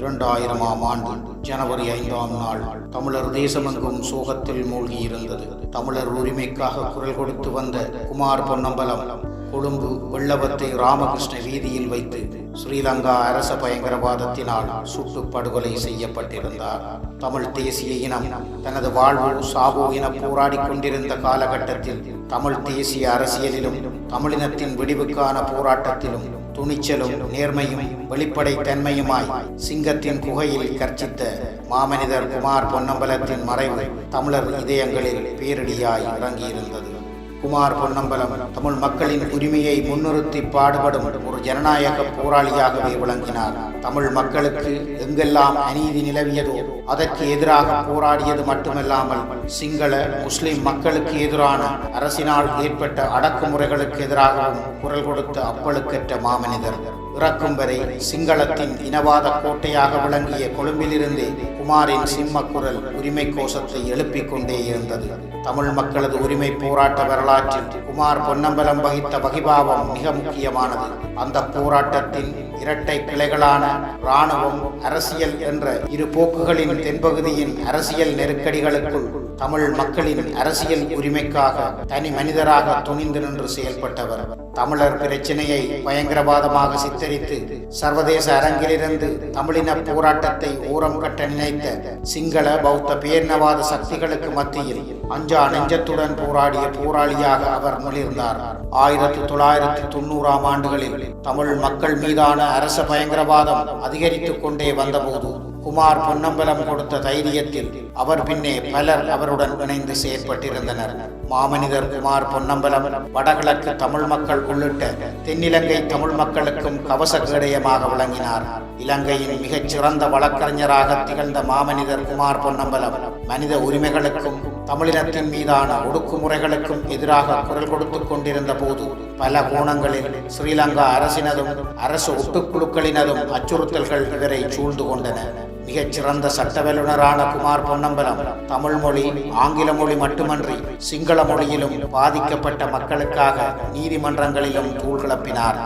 இரண்டாயிரமாம் ஆண்டு ஜனவரி ஐந்தாம் நாள் தமிழர் தேசமெங்கும் சோகத்தில் மூழ்கியிருந்தது. தமிழர் உரிமைக்காக குரல் கொடுத்து வந்த குமார் பொன்னம்பலம் கொழும்பு வெள்ளவத்தை ராமகிருஷ்ண வீதியில் வைத்து ஸ்ரீலங்கா அரச பயங்கரவாதத்தினால் சுட்டு படுகொலை செய்யப்பட்டிருந்தார். தமிழ் தேசிய இனம் தனது வாழ்வு சாவோ என போராடிக் கொண்டிருந்த காலகட்டத்தில் தமிழ் தேசிய அரசியலிலும் தமிழினத்தின் விடிவுக்கான போராட்டத்திலும் துணிச்சலும் நேர்மையும் வெளிப்படை தன்மையுமாய் சிங்கத்தின் குகையில் கர்ச்சித்த மாமனிதர் குமார் பொன்னம்பலத்தின் மறைவு தமிழர் இதயங்களில் பேரிடியாய் இறங்கியிருந்தது. குமார் பொன்னம்பலம் தமிழ் மக்களின் உரிமையை முன்னிறுத்தி பாடுபடும் ஒரு ஜனநாயக போராளியாகவே விளங்கினார். தமிழ் மக்களுக்கு எங்கெல்லாம் அநீதி நிலவியதோ அதற்கு எதிராக போராடியது மட்டுமல்லாமல் சிங்கள முஸ்லிம் மக்களுக்கு எதிரான அரசினால் ஏற்பட்ட அடக்குமுறைகளுக்கு எதிராகவும் குரல் கொடுத்த அப்பழுக்கற்ற மாமனிதர். இறக்கும் வரை சிங்களத்தின் இனவாத கோட்டையாக விளங்கிய கொழும்பிலிருந்தே குமாரின் சிம்ம குரல் உரிமை கோஷத்தை எழுப்பிக் கொண்டே இருந்தது. தமிழ் மக்களது உரிமை போராட்ட வரலாற்றில் குமார் பொன்னம்பலம் வகித்த வகிபாவம் மிக முக்கியமானது. அந்த போராட்டத்தின் இரட்டை கிளைகளான இராணுவம் அரசியல் என்ற இரு போக்குகளின் தென்பகுதியின் அரசியல் நெருக்கடிகளுக்குள் தமிழ் மக்களின் அரசியல் உரிமைக்காக தனி மனிதராக துணிந்து நின்று செயல்பட்டவர். தமிழர் பிரச்சனையை பயங்கரவாதமாக சித்தரித்து சர்வதேச அரங்கிலிருந்து தமிழின போராட்டத்தை ஓரம் கட்ட நினைத்த சிங்கள பௌத்த பேரினவாத சக்திகளுக்கு மத்தியில் அஞ்சா நெஞ்சத்துடன் போராடிய போராளியாக அவர் மிளிர்ந்தார் ஆயிரத்தி தொள்ளாயிரத்தி தொண்ணூறாம் ஆண்டுகளில் தமிழ் மக்கள் மீதான அரச பயங்கரவாதம் அதிகரித்துக் கொண்டே வந்தபோது குமார் பொன்னம்பலம் கொடுத்த தைரியத்தில் அவர் பின்னே பலர் அவருடன் இணைந்து செயற்பட்டிருந்தனர். மாமனிதர் குமார் பொன்னம்பலம் வடகிழக்கு தமிழ் மக்கள் உள்ளிட்ட தென்னிலங்கை தமிழ் மக்களுக்கும் கவச கேடயமாக விளங்கினார் இலங்கையின் மிகச் சிறந்த வழக்கறிஞராக திகழ்ந்த மாமனிதர் குமார் பொன்னம்பலம் மனித உரிமைகளுக்கும் தமிழினத்தின் மீதான ஒடுக்குமுறைகளுக்கும் எதிராக குரல் கொடுத்துக் கொண்டிருந்த போது பல கோணங்களில் ஸ்ரீலங்கா அரசினதும் அரசு ஒட்டுக்குழுக்களினதும் அச்சுறுத்தல்கள் இவரை சூழ்ந்து கொண்டன. மிகச்சிறந்த சட்ட வல்லுநரான குமார் பொன்னம்பலம். தமிழ் மொழி ஆங்கில மொழி மட்டுமன்றி சிங்கள மொழியிலும் பாதிக்கப்பட்ட மக்களுக்காக நீதிமன்றங்களிலும் தூள் கிளப்பினார்.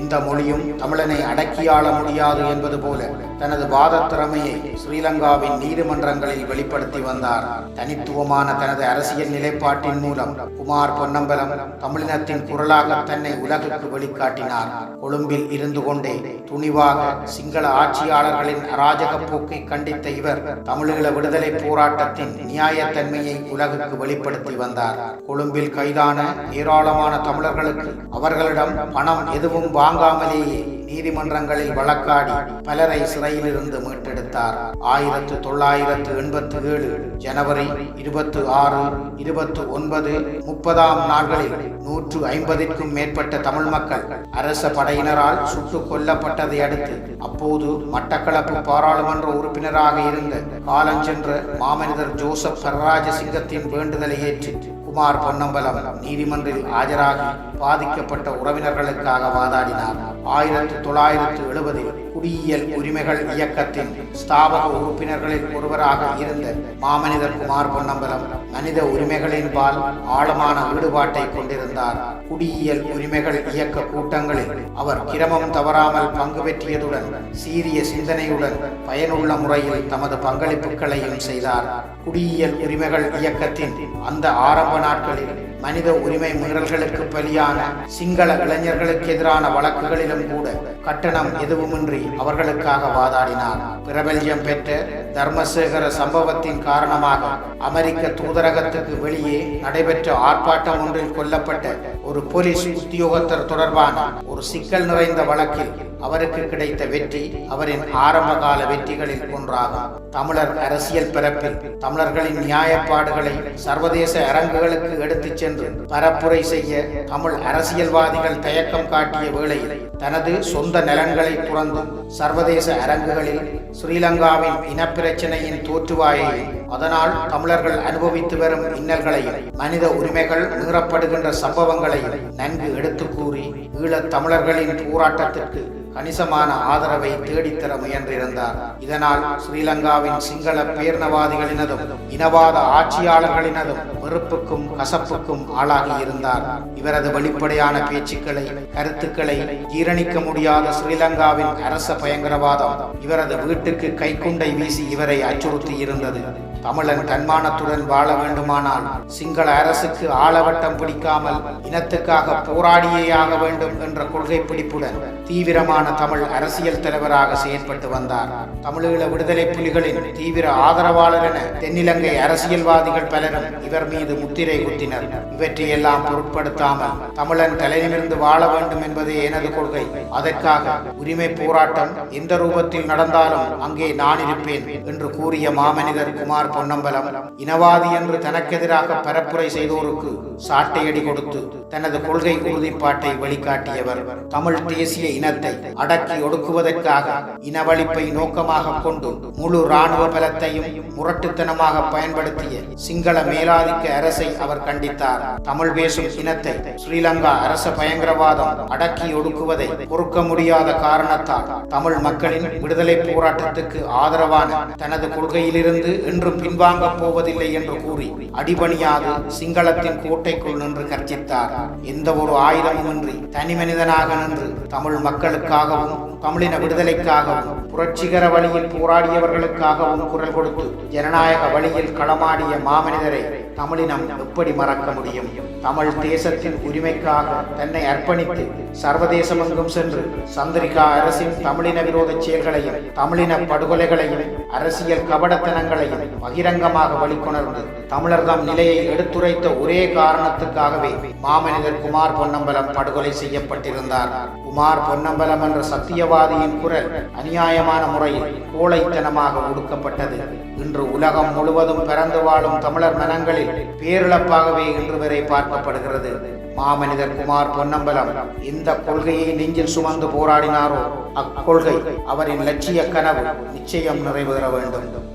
இந்த மொழியும் தமிழனை அடக்கியாள முடியாது என்பது போல தனது வாத திறமையை ஸ்ரீலங்காவின் நீதிமன்றங்களில் வெளிப்படுத்தி வந்தார். தனித்துவமான தனது அரசியல் நிலைப்பாட்டின் மூலம் குமார் பொன்னம்பலம் தமிழினத்தின் குரலாக தன்னை உலகுக்கு வெளிக்காட்டினார். கொழும்பில் இருந்து கொண்டே துணிவாக சிங்கள ஆட்சியாளர்களின் அராஜக போக்கை கண்டித்த இவர் தமிழீழ விடுதலை போராட்டத்தின் நியாயத்தன்மையை உலகுக்கு வெளிப்படுத்தி வந்தார். கொழும்பில் கைதான ஏராளமான தமிழர்களுக்கு அவர்களிடம் பணம் எதுவும் வாங்காமலேயே நீதிமன்றங்களில் வழக்காடி பலரை சிறையிலிருந்து மீட்டெடுத்தார். ஆயிரத்து தொள்ளாயிரத்து எண்பத்தி ஏழு ஜனவரி இருபத்தி ஆறு இருபத்தி ஒன்பது முப்பதாம் நாட்களில் நூற்று ஐம்பதிற்கும் மேற்பட்ட தமிழ் மக்கள் அரச படையினரால் சுட்டுக் கொல்லப்பட்டதை அடுத்து அப்போது மட்டக்களப்பு பாராளுமன்ற உறுப்பினராக இருந்த காலஞ்சென்ற மாமனிதர் ஜோசப் சரராஜசிங்கத்தின் வேண்டுதலை ஏற்று குமார் பொன்னம்பலம் நீதிமன்றில் ஆஜராகி பாதிக்கப்பட்ட உறவினர்களுக்காக வாதாடினார். ஆயிரத்தி தொள்ளாயிரத்து எழுபதில் குடியியல் உரிமைகள் இயக்கத்தின் ஸ்தாபக உறுப்பினர்களில் ஒருவராக இருந்த மாமனிதர் குமார் பொன்னம்பலம் மனித உரிமைகளின் பால் ஆழமான ஈடுபாட்டை கொண்டிருந்தார். குடியியல் உரிமைகள் இயக்க கூட்டங்களில் அவர் கிரமம் தவறாமல் பங்கு பெற்றியதுடன் சீரிய சிந்தனையுடன் பயனுள்ள முறையில் தமது பங்களிப்புகளையும் செய்தார். குடியியல் உரிமைகள் இயக்கத்தின் அந்த ஆரம்ப நாட்களில் மனித உரிமை மீறல்களுக்கு பலியான சிங்கள இளைஞர்களுக்கு எதிரான வழக்குகளிலும் கூட கட்டணம் எதுவுமின்றி அவர்களுக்காக வாதாடினார். பிரபல்யம் பெற்ற தர்மசேகர சம்பவத்தின் காரணமாக அமெரிக்க தூதரகத்துக்கு வெளியே நடைபெற்ற ஆர்ப்பாட்டம் ஒன்றில் கொல்லப்பட்ட ஒரு போலீஸ் உத்தியோகத்தர் தொடர்பான ஒரு சிக்கல் நிறைந்த வழக்கில் அவருக்கு கிடைத்த வெற்றி அவரின் ஆரம்ப கால வெற்றிகளில் ஒன்றாகும். தமிழர் அரசியல் பிறப்பில் தமிழர்களின் நியாயப்பாடுகளை சர்வதேச அரங்குகளுக்கு எடுத்துச் சென்று பரப்புரை செய்ய தமிழ் அரசியல்வாதிகள் தயக்கம் காட்டிய வேளையில் தனது சொந்த நலன்களை துறந்து சர்வதேச அரங்குகளில் ஸ்ரீலங்காவின் இனப்பிரச்சனையின் தோற்றுவாயை அதனால் தமிழர்கள் அனுபவித்து வரும் இன்னல்களையும் மனித உரிமைகள் மீறப்படுகின்ற சம்பவங்களையும் நன்கு எடுத்து கூறி ஈழத் தமிழர்களின் போராட்டத்திற்கு கணிசமான ஆதரவை தேடித்தர முயன்றிருந்தார். இதனால் ஸ்ரீலங்காவின் சிங்கள பேர்ணவாதிகளினதும் இனவாத ஆட்சியாளர்களினதும் வெறுப்புக்கும் கசப்புக்கும் ஆளாகி இருந்தார். இவரது வெளிப்படையான பேச்சுக்களை கருத்துக்களை ஜீரணிக்க முடியாத ஸ்ரீலங்காவின் அரச பயங்கரவாதம் இவரது வீட்டுக்கு கைக்குண்டை வீசி இவரை அச்சுறுத்தி இருந்தது தமிழன் தன்மானத்துடன் வாழ வேண்டுமானால் சிங்கள அரசுக்கு ஆளவட்டம் பிடிக்காமல் இனத்துக்காக போராடியே ஆக வேண்டும் என்ற கொள்கை பிடிப்புடன் தீவிரமான தமிழ் அரசியல் தலைவராக செயற்பட்டு வந்தார். தமிழீழ விடுதலை புலிகளின் தீவிர ஆதரவாளர் என தென்னிலங்கை அரசியல்வாதிகள் பலரும் இவர் மீது முத்திரை குத்தினர். இவற்றையெல்லாம் பொருட்படுத்தாமல் தமிழன் தலையிலிருந்து வாழ வேண்டும் என்பதே எனது கொள்கை. அதற்காக உரிமை போராட்டம் எந்த ரூபத்தில் நடந்தாலும் அங்கே நான் இருப்பேன் என்று கூறிய மாமனிதர் குமார் பொன்னம்பலம் இனவாதி என்று தனக்கெதிராக பரப்புரை செய்தோருக்கு சாட்டையடி கொடுத்து தனது கொள்கை உறுதிப்பாட்டை வெளிக்காட்டியவர் தமிழ் தேசிய இனத்தை அடக்கி ஒடுக்குவதற்காக இனவழிப்பை நோக்கமாக கொண்டு முழு இராணுவ பலத்தையும் முரட்டுத்தனமாக பயன்படுத்திய சிங்கள மேலாதிக்க அரசை அவர் கண்டித்தார். தமிழ் பேசும் இனத்தை ஸ்ரீலங்கா அரச பயங்கரவாதம் அடக்கி ஒடுக்குவதை பொறுக்க முடியாத காரணத்தால் தமிழ் மக்களின் விடுதலை போராட்டத்துக்கு ஆதரவான தனது கொள்கையிலிருந்து என்றும் பின்வாங்கப் போவதில்லை என்று கூறி அடிபணியாது சிங்களத்தின் கோட்டைக்குள் நின்று கர்ஜித்தார். எந்த ஒரு ஆயுதமுமின்றி தனி மனிதனாக நின்று தமிழ் மக்களுக்காகவும் தமிழின விடுதலைக்காகவும் புரட்சிகர வழியில் போராடியவர்களுக்காகவும் குரல் கொடுத்து ஜனநாயக வழியில் களமாடிய மாமனிதரை தமிழினம் எப்படி மறக்க முடியும்? தமிழ் தேசத்தின் உரிமைக்காக தன்னை அர்ப்பணித்து சர்வதேசமெங்கும் சென்று சந்திரிகா அரசின் தமிழின விரோத செயல்களையும் தமிழின படுகொலைகளையும் அரசியல் கபடத்தனங்களையும் பகிரங்கமாக வழிகொணர்ந்து தமிழர்தம் நிலையை எடுத்துரைத்த ஒரே காரணத்துக்காகவே மாமனிதர் குமார் பொன்னம்பலம் படுகொலை செய்யப்பட்டிருந்தார். குமார் பொன்னம்பலம் என்ற சத்தியவாதியின் குரல் அநியாயமான முறையில் கோழைத்தனமாக ஒடுக்கப்பட்டது. இன்று உலகம் முழுவதும் பிறந்து வாழும் தமிழர் மனங்களில் பேரிழப்பாகவே இன்று வரை பார்க்கப்படுகிறது. மாமனிதர் குமார் பொன்னம்பலம் இந்த கொள்கையை நெஞ்சில் சுமந்து போராடினாரோ? அக்கொள்கை அவரின் லட்சிய கனவு நிச்சயம் நிறைவேற வேண்டும்.